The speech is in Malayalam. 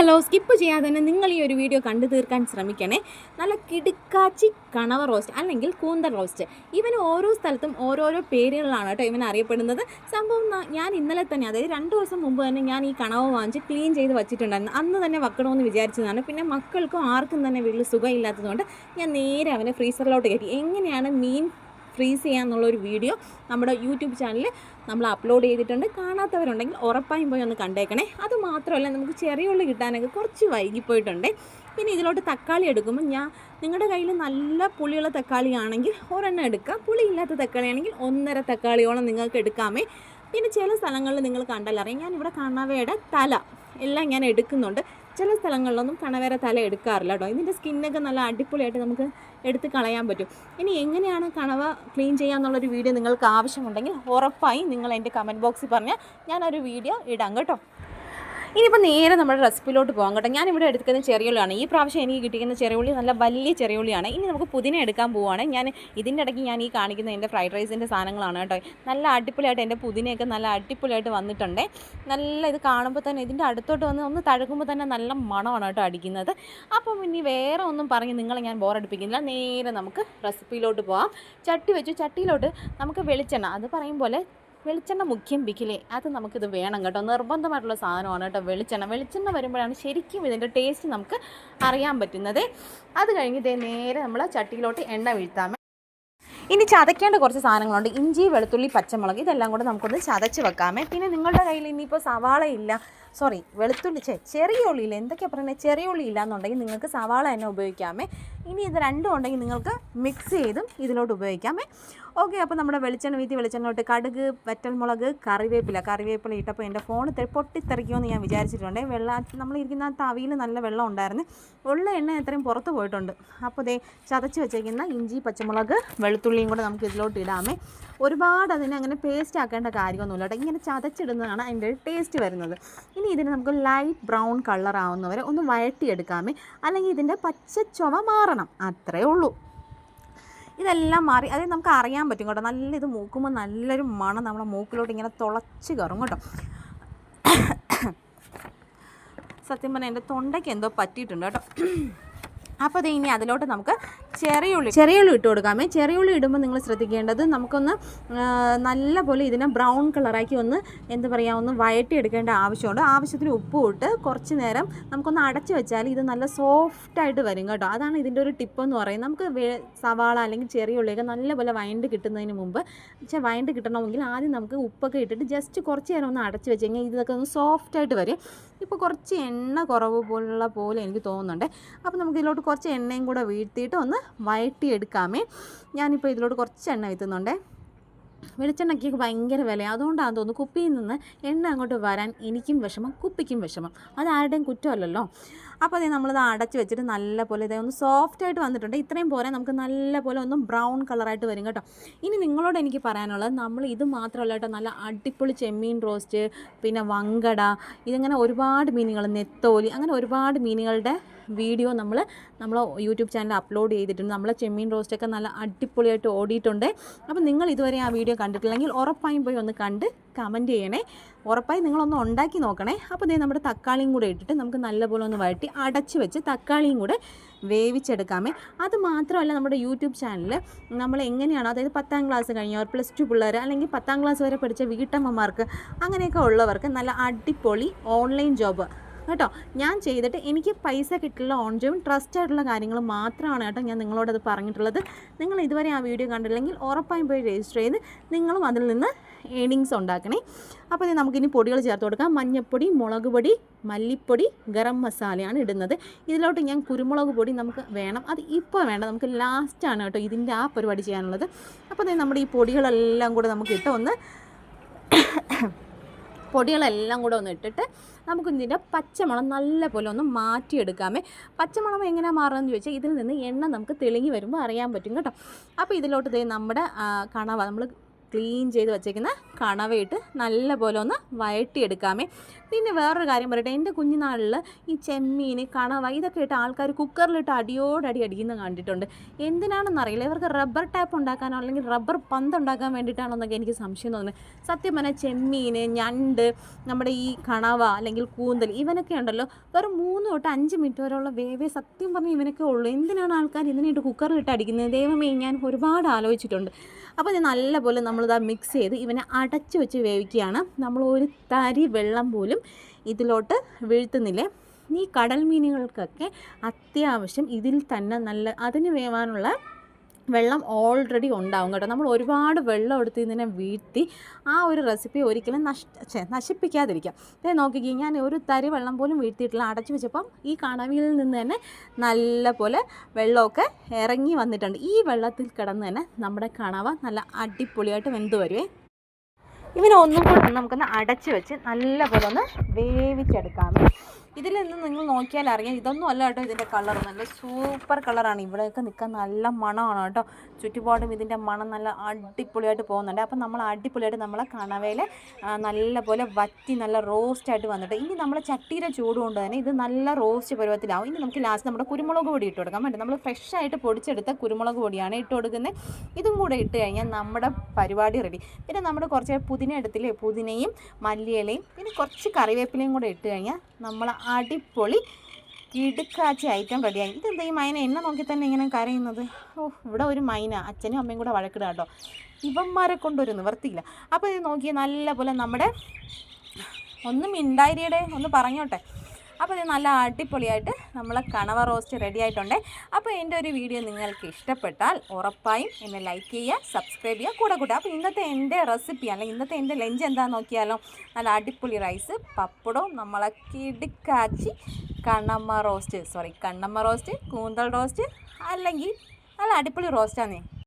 ഹലോ സ്കിപ്പ് ചെയ്യാതെ തന്നെ നിങ്ങൾ ഈ ഒരു വീഡിയോ കണ്ടു തീർക്കാൻ ശ്രമിക്കണേ. നല്ല കിടുക്കാച്ചി കണവ റോസ്റ്റ് അല്ലെങ്കിൽ കൂന്തൽ റോസ്റ്റ് ഇവന് ഓരോ സ്ഥലത്തും ഓരോരോ പേരുകളാണ് കേട്ടോ ഇവൻ അറിയപ്പെടുന്നത്. സംഭവം ഞാൻ ഇന്നലെ തന്നെ അതായത് രണ്ട് ദിവസം മുമ്പ് തന്നെ ഞാൻ ഈ കണവ വാങ്ങിച്ച് ക്ലീൻ ചെയ്ത് വെച്ചിട്ടുണ്ടായിരുന്നു. അന്ന് തന്നെ വെക്കണമെന്ന് വിചാരിച്ചതാണ്. പിന്നെ മക്കൾക്കും ആർക്കും തന്നെ വീട്ടിൽ സുഖമില്ലാത്തതുകൊണ്ട് ഞാൻ നേരെ അവനെ ഫ്രീസറിലോട്ട് കയറ്റി. എങ്ങനെയാണ് മീൻ ഫ്രീസ് ചെയ്യാന്നുള്ളൊരു വീഡിയോ നമ്മുടെ യൂട്യൂബ് ചാനലിൽ നമ്മൾ അപ്ലോഡ് ചെയ്തിട്ടുണ്ട്. കാണാത്തവരുണ്ടെങ്കിൽ ഉറപ്പായും പോയി ഒന്ന് കണ്ടേക്കണേ. അത് മാത്രമല്ല നമുക്ക് ചെറിയ ഉള്ളി കിട്ടാനൊക്കെ കുറച്ച് വൈകിപ്പോയിട്ടുണ്ട്. പിന്നെ ഇതിലോട്ട് തക്കാളി എടുക്കുമ്പോൾ ഞാൻ നിങ്ങളുടെ കയ്യിൽ നല്ല പുളിയുള്ള തക്കാളി ആണെങ്കിൽ ഒരെണ്ണം എടുക്കുക പുളിയില്ലാത്ത തക്കാളി ആണെങ്കിൽ ഒന്നര തക്കാളിയോളം നിങ്ങൾക്ക് എടുക്കാമേ. പിന്നെ ചില സ്ഥലങ്ങളിൽ നിങ്ങൾ കണ്ടാലറിയാം ഞാൻ ഇവിടെ കണവയുടെ തല എല്ലാം ഞാൻ എടുക്കുന്നുണ്ട്. ചില സ്ഥലങ്ങളിലൊന്നും കണവേര തല എടുക്കാറില്ല കേട്ടോ. ഇതിന്റെ സ്കിന്നൊക്കെ നല്ല അടിപൊളിയായിട്ട് നമുക്ക് എടുത്ത് കളയാൻ പറ്റും. ഇനി എങ്ങനെയാണ് കണവ ക്ലീൻ ചെയ്യാന്നുള്ളൊരു വീഡിയോ നിങ്ങൾക്ക് ആവശ്യമുണ്ടെങ്കിൽ ഉറപ്പായി നിങ്ങൾ എന്റെ കമന്റ് ബോക്സിൽ പറഞ്ഞാൽ ഞാനൊരു വീഡിയോ ഇടാം കേട്ടോ. ഇനിയിപ്പോൾ നേരെ നമ്മുടെ റെസിപ്പിയിലോട്ട് പോകാം കേട്ടോ. ഞാനിവിടെ എടുക്കുന്ന ചെറിയുള്ളിയാണ്. ഈ പ്രാവശ്യം എനിക്ക് കിട്ടിയിരിക്കുന്ന ചെറിയുള്ളി നല്ല വലിയ ചെറിയുള്ളിയാണ്. ഇനി നമുക്ക് പുതിന എടുക്കാൻ പോവുകയാണ് ഞാൻ ഇതിന്റെ ഇടയ്ക്ക് ഞാൻ ഈ കാണിക്കുന്ന എന്റെ ഫ്രൈഡ് റൈസിന്റെ സാധനങ്ങളാണ് കേട്ടോ. നല്ല അടിപൊളിയായിട്ട് എന്റെ പുതിനയൊക്കെ നല്ല അടിപൊളിയായിട്ട് വന്നിട്ടുണ്ട്. നല്ല ഇത് കാണുമ്പോൾ തന്നെ ഇതിന്റെ അടുത്തോട്ട് വന്ന് ഒന്ന് തഴുകുമ്പോൾ തന്നെ നല്ല മണമാണ് കേട്ടോ അടിക്കുന്നത്. അപ്പം ഇനി വേറെ ഒന്നും പറഞ്ഞ് നിങ്ങളെ ഞാൻ ബോറടിപ്പിക്കുന്നില്ല നേരെ നമുക്ക് റെസിപ്പിയിലോട്ട് പോകാം ചട്ടി വെച്ചു. ചട്ടിയിലോട്ട് നമുക്ക് വെളിച്ചെണ്ണ. അത് പറയും പോലെ വെളിച്ചെണ്ണ മുഖ്യം ബിക്കിലേ അത് നമുക്കിത് വേണം കേട്ടോ. നിർബന്ധമായിട്ടുള്ള സാധനമാണ് കേട്ടോ വെളിച്ചെണ്ണ. വെളിച്ചെണ്ണ വരുമ്പോഴാണ് ശരിക്കും ഇതിന്റെ ടേസ്റ്റ് നമുക്ക് അറിയാൻ പറ്റുന്നത്. അത് കഴിഞ്ഞ് ദേ നേരെ നമ്മൾ ചട്ടിയിലോട്ട് എണ്ണ വീഴ്ത്താമേ ഇനി ചതയ്ക്കേണ്ട കുറച്ച് സാധനങ്ങളുണ്ട്. ഇഞ്ചി വെളുത്തുള്ളി പച്ചമുളക്. ഇതെല്ലാം കൂടെ നമുക്കൊന്ന് ചതച്ച് വെക്കാമേ. പിന്നെ നിങ്ങളുടെ കയ്യിൽ ഇനിയിപ്പോൾ സവാള ഇല്ല. സോറി വെളുത്തുള്ളി. ചേ ചെറിയ ഉള്ളിയില്ല എന്തൊക്കെയാണ് പറയുന്നത് ചെറിയ ഉള്ളി ഇല്ല എന്നുണ്ടെങ്കിൽ നിങ്ങൾക്ക് സവാള തന്നെ ഉപയോഗിക്കാമേ. ഇനി ഇത് രണ്ടും ഉണ്ടെങ്കിൽ നിങ്ങൾക്ക് മിക്സ് ചെയ്തും ഇതിലോട്ട് ഉപയോഗിക്കാമേ. ഓക്കെ അപ്പോൾ നമ്മുടെ വെളിച്ചെണ്ണ വീതി വെളിച്ചെണ്ണ കടുക് വറ്റൽമുളക് കറിവേപ്പില. കറിവേപ്പില ഇട്ടപ്പോൾ എന്റെ ഫോൺ പൊട്ടിത്തെറിക്കുമെന്ന് ഞാൻ വിചാരിച്ചിട്ടുണ്ട്. വെള്ളം നമ്മൾ ഇരിക്കുന്ന തവിയിൽ നല്ല വെള്ളം ഉണ്ടായിരുന്നു. ഉള്ള എണ്ണ എത്രയും പുറത്ത് പോയിട്ടുണ്ട്. അപ്പോൾ ദേ ചതച്ച് വെച്ചേക്കുന്ന ഇഞ്ചി പച്ചമുളക് വെളുത്തുള്ളിയും കൂടെ നമുക്ക് ഇതിലോട്ട് ഇടാമേ. ഒരുപാട് അതിനെ അങ്ങനെ പേസ്റ്റ് ആക്കേണ്ട കാര്യമൊന്നുമില്ല കേട്ടോ. ഇങ്ങനെ ചതച്ചിടുന്നതാണ് അതിന്റെ ടേസ്റ്റ് വരുന്നത്. ഇനി ഇതിന് നമുക്ക് ലൈറ്റ് ബ്രൗൺ കളർ ആവുന്നവരെ ഒന്ന് വഴട്ടിയെടുക്കാമേ അല്ലെങ്കിൽ ഇതിന്റെ പച്ച ചുവ മാറണം. അത്രേ ഉള്ളൂ. ഇതെല്ലാം മാറി. അത് നമുക്ക് അറിയാൻ പറ്റും കേട്ടോ. നല്ല ഇത് മൂക്കുമ്പോൾ നല്ലൊരു മണം നമ്മുടെ മൂക്കിലോട്ട് ഇങ്ങനെ തുളച്ച് കയറും കേട്ടോ. സത്യം പറഞ്ഞാൽ എന്റെ തൊണ്ടയ്ക്ക് എന്തോ പറ്റിയിട്ടുണ്ട് കേട്ടോ. അപ്പോൾ ഇത് ഇനി അതിലോട്ട് നമുക്ക് ചെറിയ ഉള്ളി ചെറിയ ഉള്ളി ഇട്ട് കൊടുക്കാമേ. ചെറിയ ഉള്ളി ഇടുമ്പോൾ നിങ്ങൾ ശ്രദ്ധിക്കേണ്ടത് നമുക്കൊന്ന് നല്ല പോലെ ഇതിനെ ബ്രൗൺ കളറാക്കി ഒന്ന് എന്താ പറയുക ഒന്ന് വയറ്റി എടുക്കേണ്ട ആവശ്യമുണ്ട്. ആവശ്യത്തിന് ഉപ്പ് ഇട്ട് കുറച്ച് നേരം നമുക്കൊന്ന് അടച്ച് വെച്ചാൽ ഇത് നല്ല സോഫ്റ്റായിട്ട് വരും കേട്ടോ. അതാണ് ഇതിന്റെ ഒരു ടിപ്പ് എന്ന് പറയുന്നത്. നമുക്ക് സവാള അല്ലെങ്കിൽ ചെറിയ ഉള്ളിയൊക്കെ നല്ലപോലെ വയണ്ട് കിട്ടുന്നതിന് മുമ്പ് പക്ഷേ വയണ്ട് കിട്ടണമെങ്കിൽ ആദ്യം നമുക്ക് ഉപ്പൊക്കെ ഇട്ടിട്ട് ജസ്റ്റ് കുറച്ച് നേരം ഒന്ന് അടച്ച് വെച്ച് കഴിഞ്ഞാൽ ഇതൊക്കെ ഒന്ന് സോഫ്റ്റായിട്ട് വരും. ഇപ്പോൾ കുറച്ച് എണ്ണ കുറവ് പോലുള്ള പോലെ എനിക്ക് തോന്നുന്നുണ്ട്. അപ്പോൾ നമുക്ക് ഇതിലോട്ട് കുറച്ച് എണ്ണയും കൂടെ വീഴ്ത്തിയിട്ട് ഒന്ന് വയറ്റിയെടുക്കാമേ ഞാനിപ്പോൾ ഇതിലോട്ട് കുറച്ച് എണ്ണ വീത്തുന്നുണ്ടേ വെളിച്ചെണ്ണയ്ക്ക് ഭയങ്കര വിലയാണ് അതുകൊണ്ടാണ് തോന്നുന്നു കുപ്പിയിൽ നിന്ന് എണ്ണ അങ്ങോട്ട് വരാൻ എനിക്കും വിഷമം കുപ്പിക്കും വിഷമം. അത് ആരുടെയും കുറ്റമല്ലല്ലോ. അപ്പോൾ അതേ നമ്മളിത് അടച്ച് വെച്ചിട്ട് നല്ല പോലെ ഇതേ ഒന്ന് സോഫ്റ്റ് ആയിട്ട് വന്നിട്ടുണ്ട്. ഇത്രയും പോലെ നമുക്ക് നല്ല പോലെ ഒന്ന് ബ്രൗൺ കളറായിട്ട് വരും കേട്ടോ. ഇനി നിങ്ങളോട് എനിക്ക് പറയാനുള്ളത് നമ്മൾ ഇത് മാത്രമല്ല കേട്ടോ നല്ല അടിപൊളി ചെമ്മീൻ റോസ്റ്റ് പിന്നെ വങ്കട ഇതിങ്ങനെ ഒരുപാട് മീനുകൾ നെത്തോലി അങ്ങനെ ഒരുപാട് മീനുകളുടെ വീഡിയോ നമ്മൾ നമ്മൾ യൂട്യൂബ് ചാനൽ അപ്ലോഡ് ചെയ്തിട്ടുണ്ട്. നമ്മളെ ചെമ്മീൻ റോസ്റ്റൊക്കെ നല്ല അടിപൊളിയായിട്ട് ഓടിയിട്ടുണ്ട്. അപ്പോൾ നിങ്ങൾ ഇതുവരെ ആ വീഡിയോ കണ്ടിട്ടില്ലെങ്കിൽ ഉറപ്പായും പോയി ഒന്ന് കണ്ട് കമന്റ് ചെയ്യണേ. ഉറപ്പായും നിങ്ങളൊന്ന് ഉണ്ടാക്കി നോക്കണേ. അപ്പോൾ ഇതേ നമ്മുടെ തക്കാളിയും കൂടെ ഇട്ടിട്ട് നമുക്ക് നല്ലപോലെ ഒന്ന് വഴറ്റി അടച്ച് വെച്ച് തക്കാളിയും കൂടെ വേവിച്ചെടുക്കാമേ. അത് മാത്രമല്ല നമ്മുടെ യൂട്യൂബ് ചാനലിൽ നമ്മൾ എങ്ങനെയാണോ അതായത് പത്താം ക്ലാസ് കഴിഞ്ഞവർ പ്ലസ് ടു പിള്ളേർ അല്ലെങ്കിൽ പത്താം ക്ലാസ് വരെ പഠിച്ച വീട്ടമ്മമാർക്ക് അങ്ങനെയൊക്കെ ഉള്ളവർക്ക് നല്ല അടിപൊളി ഓൺലൈൻ ജോബ് കേട്ടോ. ഞാൻ ചെയ്തിട്ട് എനിക്ക് പൈസ കിട്ടിയിട്ടുള്ള ഓൺ ജോബും ട്രസ്റ്റ് ആയിട്ടുള്ള കാര്യങ്ങൾ മാത്രമാണ് കേട്ടോ ഞാൻ നിങ്ങളോടത് പറഞ്ഞിട്ടുള്ളത്. നിങ്ങൾ ഇതുവരെ ആ വീഡിയോ കണ്ടില്ലെങ്കിൽ ഉറപ്പായും പോയി രജിസ്റ്റർ ചെയ്ത് നിങ്ങളും അതിൽ നിന്ന് ഏണിങ്സ് ഉണ്ടാക്കണേ. അപ്പോൾ ഇത് നമുക്കിനി പൊടികൾ ചേർത്ത് കൊടുക്കാം. മഞ്ഞൾപ്പൊടി മുളക് പൊടി മല്ലിപ്പൊടി ഗരം മസാലയാണ് ഇടുന്നത്. ഇതിലോട്ട് ഞാൻ കുരുമുളക് പൊടി നമുക്ക് വേണം. അത് ഇപ്പോൾ വേണ്ട. നമുക്ക് ലാസ്റ്റാണ് കേട്ടോ ഇതിന്റെ ആ പരിപാടി ചെയ്യാനുള്ളത്. അപ്പോൾ നമ്മുടെ ഈ പൊടികളെല്ലാം കൂടെ നമുക്ക് ഇട്ട് ഒന്ന് പൊടികളെല്ലാം കൂടെ ഒന്ന് ഇട്ടിട്ട് നമുക്ക് ഇതിന്റെ പച്ചമണം നല്ലപോലെ ഒന്ന് മാറ്റിയെടുക്കാമേ. പച്ചമണം എങ്ങനെയാണ് മാറുന്നതെന്ന് ചോദിച്ചാൽ ഇതിൽ നിന്ന് എണ്ണ നമുക്ക് തെളിഞ്ഞ് വരുമ്പോൾ അറിയാൻ പറ്റും കേട്ടോ. അപ്പോൾ ഇതിലോട്ട് നമ്മുടെ കണവ നമ്മൾ ക്ലീൻ ചെയ്ത് വെച്ചേക്കുന്ന കണവയിട്ട് നല്ലപോലെ ഒന്ന് വഴട്ടിയെടുക്കാമേ പിന്നെ വേറൊരു കാര്യം പറയട്ടെ എന്റെ കുഞ്ഞുനാളിൽ ഈ ചെമ്മീൻ കണവ ഇതൊക്കെ ഇട്ട് ആൾക്കാർ കുക്കറിലിട്ട് അടിയോടടി അടിക്കുന്നത് കണ്ടിട്ടുണ്ട്. എന്തിനാണെന്നറിയില്ല ഇവർക്ക് റബ്ബർ ടാപ്പ് ഉണ്ടാക്കാനോ അല്ലെങ്കിൽ റബ്ബർ പന്ത് ഉണ്ടാക്കാൻ വേണ്ടിയിട്ടാണോ എന്നൊക്കെ എനിക്ക് സംശയം തോന്നുന്നത് സത്യം പറഞ്ഞാൽ ചെമ്മീൻ ഞണ്ട് നമ്മുടെ ഈ കണവ അല്ലെങ്കിൽ കൂന്തൽ ഇവനൊക്കെ ഉണ്ടല്ലോ വെറും മൂന്ന് തൊട്ട് അഞ്ച് മിനിറ്റ് വരെയുള്ള വേവേ സത്യം പറഞ്ഞാൽ ഇവനൊക്കെ ഉള്ളൂ. എന്തിനാണ് ആൾക്കാർ ഇതിനായിട്ട് കുക്കറിലിട്ട് അടിക്കുന്നത്? ദൈവമേ ഞാൻ ഒരുപാട് ആലോചിച്ചിട്ടുണ്ട്. അപ്പോൾ ഇത് നല്ലപോലെ നമ്മളിതാ മിക്സ് ചെയ്ത് ഇവനെ അടച്ചു വെച്ച് വേവിക്കുകയാണ്. നമ്മൾ ഒരു തരി വെള്ളം പോലും ഇതിലോട്ട് വീഴ്ത്തുന്നില്ലേ? ഈ കടൽ മീനുകൾക്കൊക്കെ അത്യാവശ്യം ഇതിൽ തന്നെ നല്ല അതിന് വേവാനുള്ള വെള്ളം ഓൾറെഡി ഉണ്ടാവും കേട്ടോ. നമ്മൾ ഒരുപാട് വെള്ളം എടുത്ത് ഇതിനെ വീഴ്ത്തി ആ ഒരു റെസിപ്പി ഒരിക്കലും നഷ്ട നശിപ്പിക്കാതിരിക്കാം. ഇത് നോക്കിക്കേ ഞാൻ ഒരു തരി വെള്ളം പോലും വീഴ്ത്തിയിട്ടില്ല. അടച്ചു വെച്ചപ്പം ഈ കണവിയിൽ നിന്ന് തന്നെ നല്ല പോലെ വെള്ളമൊക്കെ ഇറങ്ങി വന്നിട്ടുണ്ട്. ഈ വെള്ളത്തിൽ കിടന്ന് തന്നെ നമ്മുടെ കണവ നല്ല അടിപൊളിയായിട്ട് വെന്ത് വരുവേ. ഇവനെ ഒന്നും കൂടെ നമുക്കൊന്ന് അടച്ചു വെച്ച് നല്ല പോലെ ഒന്ന് വേവിച്ചെടുക്കാമേ. ഇതിൽ നിന്ന് നിങ്ങൾ നോക്കിയാൽ അറിയാം. ഇതൊന്നും അല്ല കേട്ടോ ഇതിന്റെ കളർ നല്ല സൂപ്പർ കളറാണ് ഇവിടെയൊക്കെ നിൽക്കാൻ നല്ല മണമാണ് കേട്ടോ. ചുറ്റുപാടും ഇതിന്റെ മണം നല്ല അടിപൊളിയായിട്ട് പോകുന്നുണ്ട്. അപ്പം നമ്മൾ അടിപൊളിയായിട്ട് നമ്മളെ കണവയിൽ നല്ലപോലെ വറ്റി നല്ല റോസ്റ്റായിട്ട് വന്നിട്ട് ഇനി നമ്മൾ ചട്ടിയുടെ ചൂട് കൊണ്ട് തന്നെ ഇത് നല്ല റോസ്റ്റ് പരുവത്തിലാവും. ഇനി നമുക്ക് ലാസ്റ്റ് നമ്മുടെ കുരുമുളക് പൊടി ഇട്ട് കൊടുക്കാൻ വേണ്ട നമ്മൾ ഫ്രഷ് ആയിട്ട് പൊടിച്ചെടുത്ത കുരുമുളക് പൊടിയാണ് ഇട്ട് കൊടുക്കുന്നത്. ഇതും കൂടെ ഇട്ട് കഴിഞ്ഞാൽ നമ്മുടെ പരിപാടി റെഡി പിന്നെ നമ്മുടെ കുറച്ച് പുതിന എടുത്തില്ലേ? പുതിനയും മല്ലിയിലയും പിന്നെ കുറച്ച് കറിവേപ്പിലയും കൂടെ ഇട്ട് കഴിഞ്ഞാൽ നമ്മൾ അടിപൊളി ഇടുക്കാച്ചി ഐറ്റം റെഡിയായി ഇതെന്താ ഈ മൈന എന്നെ നോക്കി തന്നെ ഇങ്ങനെ കരയുന്നത്? ഓ ഇവിടെ ഒരു മൈന. അച്ഛനും അമ്മയും കൂടെ വഴക്കിടുക കേട്ടോ. ഇവന്മാരെ കൊണ്ടൊരു നിവർത്തിയില്ല. അപ്പോൾ ഇത് നോക്കിയാൽ നല്ല പോലെ നമ്മുടെ ഒന്ന് മിണ്ടായിരിയുടെ ഒന്ന് പറഞ്ഞോട്ടെ. അപ്പോൾ ഇത് നല്ല അടിപൊളിയായിട്ട് നമ്മളെ കണവ റോസ്റ്റ് റെഡി ആയിട്ടുണ്ട്. അപ്പോൾ എന്റെ ഒരു വീഡിയോ നിങ്ങൾക്ക് ഇഷ്ടപ്പെട്ടാൽ ഉറപ്പായും എന്നെ ലൈക്ക് ചെയ്യുക സബ്സ്ക്രൈബ് ചെയ്യുക കൂടെ കൂട്ടുക. അപ്പോൾ ഇന്നത്തെ എന്റെ റെസിപ്പി അല്ലെങ്കിൽ ഇന്നത്തെ എന്റെ ലഞ്ച് എന്താണെന്ന് നോക്കിയാലോ? നല്ല അടിപൊളി റൈസ് പപ്പടവും നമ്മളെ കിടുക്കാച്ചി കണ്ണമ്മ റോസ്റ്റ് സോറി കണ്ണമ്മ റോസ്റ്റ് കൂന്തൽ റോസ്റ്റ് അല്ലെങ്കിൽ നല്ല അടിപൊളി റോസ്റ്റാന്നേ